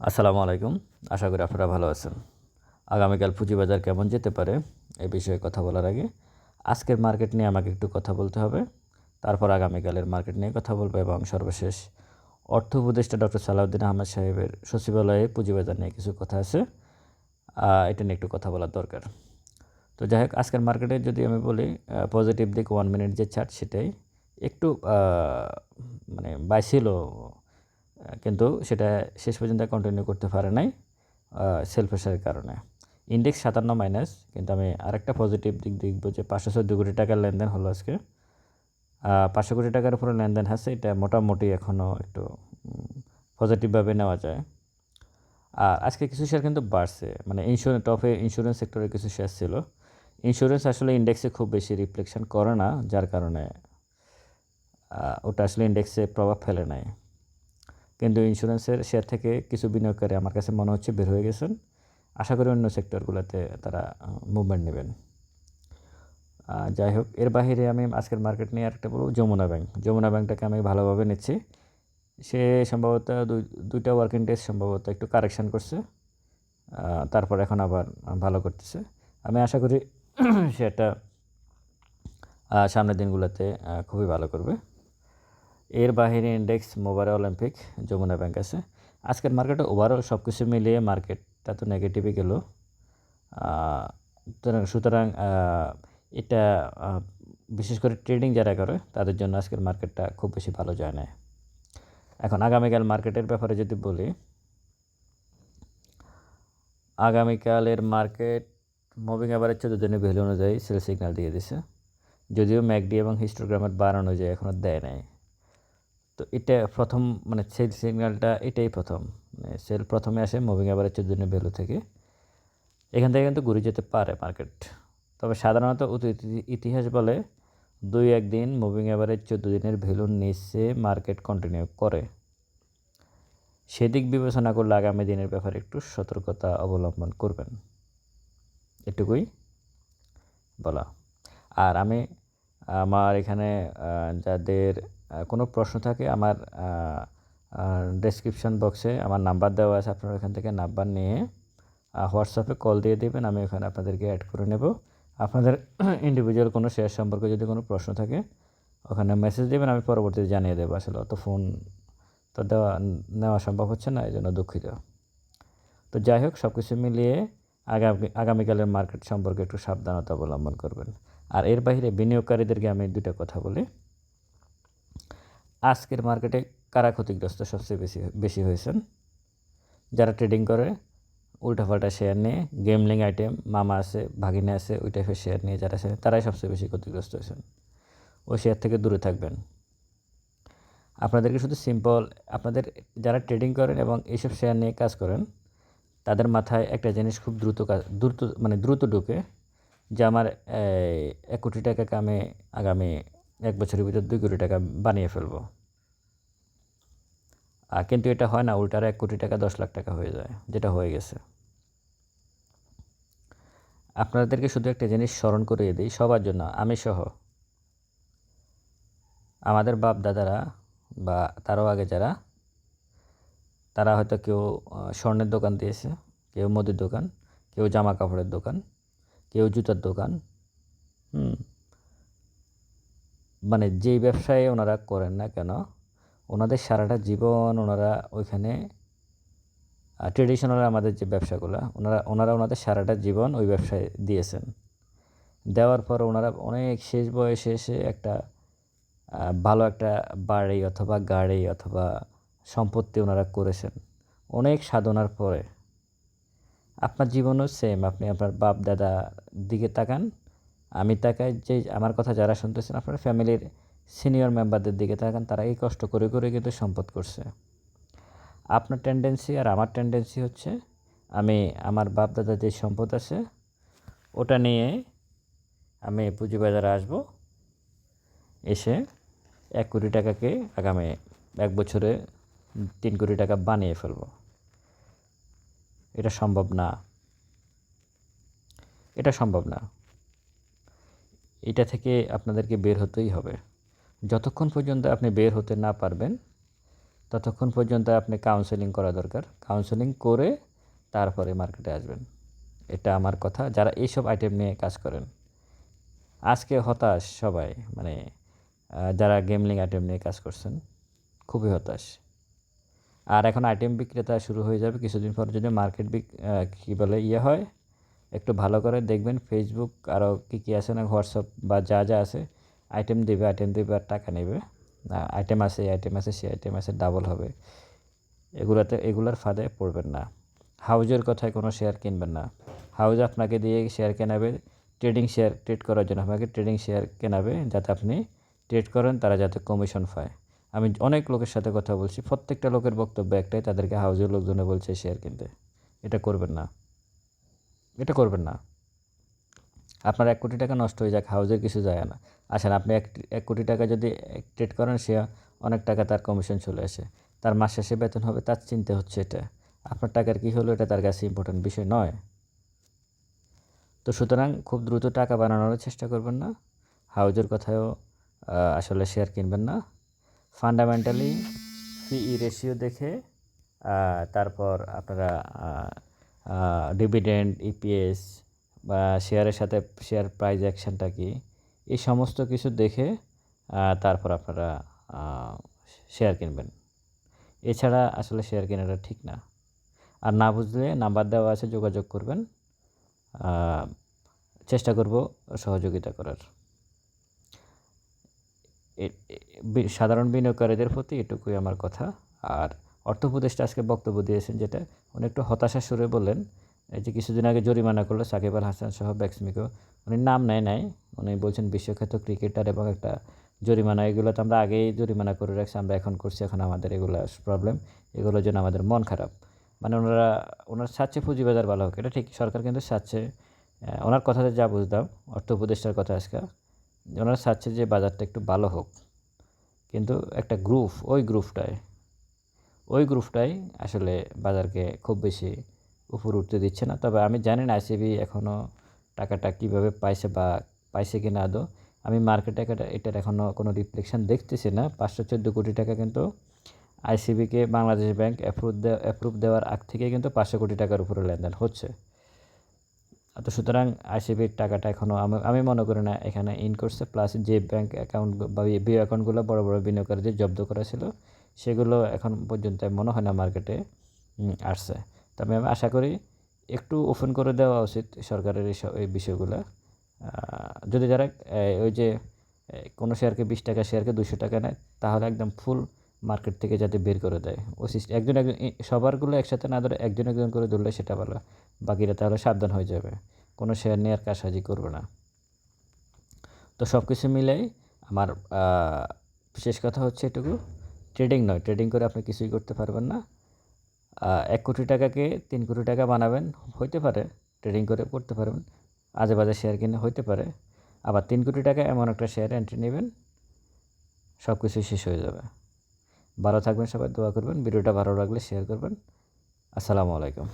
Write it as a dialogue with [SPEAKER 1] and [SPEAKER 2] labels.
[SPEAKER 1] আসসালামু আলাইকুম। আশা করি আপনারা ভালো আছেন। আগামীকাল পুঁজিবাজার কেমন যেতে পারে এ বিষয়ে কথা বলার আগে আজকের মার্কেট নিয়ে আমাকে একটু কথা বলতে হবে। তারপর আগামীকালের মার্কেট নিয়ে কথা বলব এবং সর্বশেষ অর্থ উপদেষ্টা ডক্টর সালাউদ্দিন আহমেদ সাহেবের সচিবালয়ে পুঁজিবাজার নিয়ে কিছু কথা আছে। এটা নিয়ে একটু কথা বলার দরকার। তো যাই হোক আজকের মার্কেটে যদি আমি বলি পজিটিভ দিক ওয়ান মিনিট যে চার্ট সেটাই একটু মানে বাই ছিল আহ, কিন্তু সেটা শেষ পর্যন্ত কন্টিনিউ করতে পারে নাই সেল প্রেশারের কারণে। ইন্ডেক্স সাতান্ন মাইনাস কিন্তু আমি আরেকটা পজিটিভ দিক দেখব যে পাঁচশো চোদ্দ কোটি টাকার লেনদেন হলো আজকে। পাঁচশো কোটি টাকার উপরে লেনদেন আছে, এটা মোটামুটি এখনও একটু পজিটিভভাবে নেওয়া যায়। আর আজকে কিছু শেয়ার কিন্তু বাড়ছে মানে ইন্স্যুরেন্স টপে ইন্স্যুরেন্স সেক্টরের কিছু শেয়ার ছিল। ইন্স্যুরেন্স আসলে ইন্ডেক্সে খুব বেশি রিফ্লেকশন করে না, যার কারণে ওটা আসলে ইন্ডেক্সে প্রভাব ফেলে নাই। কিন্তু ইন্স্যুরেন্সের শেয়ার থেকে কিছু বিনিয়োগকারী আমার কাছে মনে হচ্ছে বের হয়ে গেছেন। আশা করি অন্য সেক্টরগুলোতে তারা মুভমেন্ট নেবেন। যাই হোক, এর বাইরে আমি আজকের মার্কেট নিয়ে আরেকটা বলব, যমুনা ব্যাংক যমুনা ব্যাংকটাকে আমি ভালোভাবে নিচ্ছি। সে সম্ভবত দুই, দুইটা ওয়ার্কিং ডেজ সম্ভবত একটু কারেকশান করছে। তারপর এখন আবার ভালো করতেছে। আমি আশা করি সেটা সামনের দিনগুলোতে খুবই ভালো করবে। এর বাহিরে index mobile Olympic Jamuna bank আছে। আজকের মার্কেটে ওভারঅল সব কিছু মিলিয়ে মার্কেটটা তো নেগেটিভই গেল। সুতরাং এটা বিশেষ করে ট্রেডিং যারা করে, তাদের জন্য আজকের মার্কেটটা খুব বেশি ভালো যায় না এখন আগামীকাল মার্কেটের ব্যাপারে যদি বলি, আগামীকালের মার্কেট মুভিং অ্যাভারেজ চোদ্দ দিনের ভ্যালু অনুযায়ী সেল সিগন্যাল দিয়ে দিছে। যদিও ম্যাকডি এবং হিস্টোগ্রামের বার অনুযায়ী এখনও দেয় নাই। তো এটা প্রথম মানে সেল সিগন্যালটা এটাই প্রথম। মানে সেল প্রথমে আসে মুভিং অ্যাভারেজ দিনের ভ্যালু থেকে। এখান থেকে কিন্তু ঘুরে যেতে পারে মার্কেট তবে সাধারণত ইতিহাস বলে দুই একদিন মুভিং অ্যাভারেজ চোদ্দ দিনের ভ্যালুর নিচে মার্কেট কন্টিনিউ করে। সেদিক বিবেচনা করলে আগামী দিনের ব্যাপারে একটু সতর্কতা অবলম্বন করবেন। এটুকুই বলা। আর আমি, আমার এখানে যাদের কোনো প্রশ্ন থাকে, আমার ডেসক্রিপশন বক্সে আমার নাম্বার দেওয়া আছে, আপনারা ওখান থেকে নাম্বার নিয়ে হোয়াটসঅ্যাপে কল দিয়ে দেবেন, আমি ওখানে আপনাদেরকে অ্যাড করে নেব। আপনাদের ইন্ডিভিজুয়াল কোনো শেয়ার সম্পর্কে যদি কোনো প্রশ্ন থাকে, ওখানে মেসেজ দেবেন, আমি পরবর্তীতে জানিয়ে দেবো আসলে অত ফোন তো দেওয়া, নেওয়া সম্ভব হচ্ছে না এই জন্য দুঃখিত। তো যাই হোক সব কিছু মিলিয়ে আগামী, আগামীকালের মার্কেট সম্পর্কে একটু সাবধানতা অবলম্বন করবেন। আর এর বাইরে বিনিয়োগকারীদেরকে আমি দুটা কথা বলি। আজকের মার্কেটে কারা ক্ষতিগ্রস্ত সবচেয়ে বেশি বেশি হয়েছেন? যারা ট্রেডিং করে, উল্টাপাল্টা শেয়ার নিয়ে গেমলিং আইটেম মামা আছে, ভাগিনে আছে, ওই টাইপের শেয়ার নিয়ে যারা আছে, তারাই সবচেয়ে বেশি ক্ষতিগ্রস্ত হয়েছেন। ওই শেয়ার থেকে দূরে থাকবেন। আপনাদেরকে শুধু সিম্পল আপনাদের যারা ট্রেডিং করেন এবং এইসব শেয়ার নিয়ে কাজ করেন, তাদের মাথায় একটা জিনিস খুব দ্রুত কাজ দ্রুত মানে দ্রুত ঢুকে, যে আমার এক কোটি টাকাকে আমি আগামী এক বছরের ভিতর দুই কোটি টাকা বানিয়ে ফেলব। কিন্তু এটা হয় না, উল্টার এক কোটি টাকা দশ লাখ টাকা হয়ে যায়, যেটা হয়ে গেছে। আপনাদেরকে শুধু একটা জিনিস স্মরণ করিয়ে দিই, সবার জন্য, আমি সহ। আমাদের বাপ দাদারা বা তারও আগে যারা, তারা হয়তো কেউ স্বর্ণের দোকান দিয়েছে, কেউ মুদির দোকান, কেউ জামা কাপড়ের দোকান, কেউ জুতার দোকান, হুম মানে যেই ব্যবসায় ওনারা করেন না কেন, ওনাদের সারাটা জীবন ওনারা ওইখানে ট্রেডিশনাল আমাদের যে ব্যবসাগুলো, ওনারা ওনারা ওনাদের সারাটা জীবন ওই ব্যবসায় দিয়েছেন। দেওয়ার পর ওনারা অনেক শেষ বয়সে এসে একটা ভালো একটা বাড়ি অথবা গাড়ি অথবা সম্পত্তি ওনারা করেছেন, অনেক সাধনার পরে। আপনার জীবনও সেম আপনি আপনার বাপ দাদা দিকে তাকান আমি তাকাই যে আমার কথা যারা শুনতেছেন, আপনার ফ্যামিলির সিনিয়র মেম্বারদের দিকে তাকান, তারা এই কষ্ট করে করে কিন্তু সম্পদ করছে। আপনার টেন্ডেন্সি আর আমার টেন্ডেন্সি হচ্ছে, আমি আমার বাপ দাদার যে সম্পদ আছে, ওটা নিয়ে আমি পুঁজিবাজারে আসব, এসে এক কোটি টাকাকে আগামী এক বছরে তিন কোটি টাকা বানিয়ে ফেলব। এটা সম্ভব না। এটা সম্ভব না। এটা থেকে আপনাদেরকে বের হতেই হবে। যতক্ষণ পর্যন্ত আপনি বের হতে না পারবেন, ততক্ষণ পর্যন্ত আপনি কাউন্সেলিং করা দরকার। কাউন্সেলিং করে তারপরে মার্কেটে আসবেন। এটা আমার কথা। যারা এইসব আইটেম নিয়ে কাজ করেন, আজকে হতাশ সবাই মানে যারা গেমলিং আইটেম নিয়ে কাজ করছেন, খুবই হতাশ। আর এখন আইটেম বিক্রেতা শুরু হয়ে যাবে কিছুদিন পর যদি মার্কেট বিক কী বলে ইয়ে হয় একটু ভালো করে দেখবেন ফেসবুক আরও কী কী আছে না হোয়াটসঅ্যাপ বা যা যা আছে আইটেম দেবে আইটেম দেবে আর টাকা নেবে। আইটেম আছে আইটেম আছে সে আইটেম আছে ডাবল হবে। এগুলাতে, এগুলার ফাঁদে পড়বেন না। হাউজের কথায় কোনো শেয়ার কিনবেন না। হাউজ আপনাকে দিয়ে শেয়ার কেনাবে ট্রেডিং শেয়ার ট্রেড করার জন্য। আপনাকে ট্রেডিং শেয়ার কেনাবে, যাতে আপনি ট্রেড করেন, তারা যাতে কমিশন পায়। আমি অনেক লোকের সাথে কথা বলছি, প্রত্যেকটা লোকের বক্তব্য একটাই, তাদেরকে হাউজের লোকজনে বলছে শেয়ার কিনতে। এটা করবেন না। এটা করবেন না। আপনার এক কোটি টাকা নষ্ট হয়ে যাক হাউজের কিছু যায় না। আসেন, আপনি এক এক কোটি টাকা যদি ট্রেড করেন, সে অনেক টাকা তার কমিশন চলে আসে। তার মাস শেষে বেতন হবে, তার চিন্তা হচ্ছে এটা। আপনার টাকার কী হলো, এটা তার কাছে ইম্পর্টেন্ট বিষয় নয়। তো সুতরাং খুব দ্রুত টাকা বানানোর চেষ্টা করবেন না। হাউজের কথায়ও আসলে শেয়ার কিনবেন না। ফান্ডামেন্টালি পিই রেশিও দেখে তারপর আপনারা ডিভিডেন্ড ইপিএস বা শেয়ারের সাথে শেয়ার প্রাইস অ্যাকশনটা কি? এই সমস্ত কিছু দেখে তারপর আপনারা শেয়ার কিনবেন। এছাড়া আসলে শেয়ার কেনাটা ঠিক না। আর না বুঝলে নাম্বার দেওয়া আছে, যোগাযোগ করবেন। চেষ্টা করব সহযোগিতা করার। সাধারণ বিনিয়োগকারীদের প্রতি এটুকুই আমার কথা। আর অর্থ উপদেষ্টা আজকে বক্তব্য দিয়েছেন যেটা উনি একটু হতাশা সুরে বললেন এই যে কিছুদিন আগে জরিমানা করল সাকিব আল হাসান সহ ব্যাক্সমিকো উনি নাম নেয় নাই উনি বলছেন বিশ্বখ্যাত ক্রিকেটার এবং একটা জরিমানা এগুলো তো আমরা আগেই জরিমানা করে রাখছি আমরা এখন করছি এখন আমাদের এগুলো প্রবলেম এগুলোর জন্য আমাদের মন খারাপ। মানে ওনারা ওনার চাচ্ছে পুঁজিবাজার ভালো হোক এটা ঠিক সরকার কিন্তু আহ, ওনার কথাতে যা বুঝতাম অর্থ উপদেষ্টার কথা আজকে ওনারা চাচ্ছে যে বাজারটা একটু ভালো হোক কিন্তু একটা গ্রুপ ওই গ্রুপটায় ওই গ্রুপটাই আসলে বাজারকে খুব বেশি উপর উঠতে দিচ্ছে না। তবে আমি জানি না আইসিবি এখনও টাকাটা কীভাবে পাইছে বা পাইছে কি না আদৌ। আমি মার্কেটে এটা এটার এখনও কোনো রিফ্লেকশন দেখতেছি না। পাঁচশো চোদ্দ কোটি টাকা কিন্তু আইসিবিকে বাংলাদেশ ব্যাংক অ্যাপ্রুভ অ্যাপ্রুভ দেওয়ার আগ থেকে কিন্তু পাঁচশো কোটি টাকার উপরে লেনদেন হচ্ছে। তো সুতরাং আইসিবির টাকাটা এখনও আমি আমি মনে করি না এখানে ইন করছে। প্লাস যে ব্যাংক অ্যাকাউন্ট বা বিও অ্যাকাউন্টগুলো বড় বড় বিনিয়োগকারীদের জব্দ করা ছিল সেগুলো এখন পর্যন্ত মনে হয় না মার্কেটে আসছে। তবে আমি আশা করি একটু ওপেন করে দেওয়া উচিত সরকারের এই বিষয়গুলো। যদি যারা ওই যে কোনো শেয়ারকে বিশ টাকা শেয়ারকে দুশো টাকা নেয়, তাহলে একদম ফুল মার্কেট থেকে যাতে বের করে দেয়। সিস্টেম একজন একজন সবারগুলো একসাথে না ধরে একজন একজন করে ধরলে সেটা ভালো। বাকিরা তাহলে সাবধান হয়ে যাবে। কোনো শেয়ার নিয়ে আর কারসাজি করবে না। তো সব কিছু মিলেই আমার শেষ কথা হচ্ছে এটুকু। ট্রেডিং নয়, ট্রেডিং করে আপনি কিছুই করতে পারবেন না। এক কোটি টাকাকে তিন কোটি টাকা বানাবেন, হইতে পারে, ট্রেডিং করে করতে পারবেন। আজে বাজে শেয়ার কিনে হইতে পারে, আবার তিন কোটি টাকা এমন একটা শেয়ার এন্ট্রি নেবেন সব কিছুই শেষ হয়ে যাবে। ভালো থাকবেন সবাই, দোয়া করবেন, ভিডিওটা ভালো লাগলে শেয়ার করবেন। আসসালামু আলাইকুম।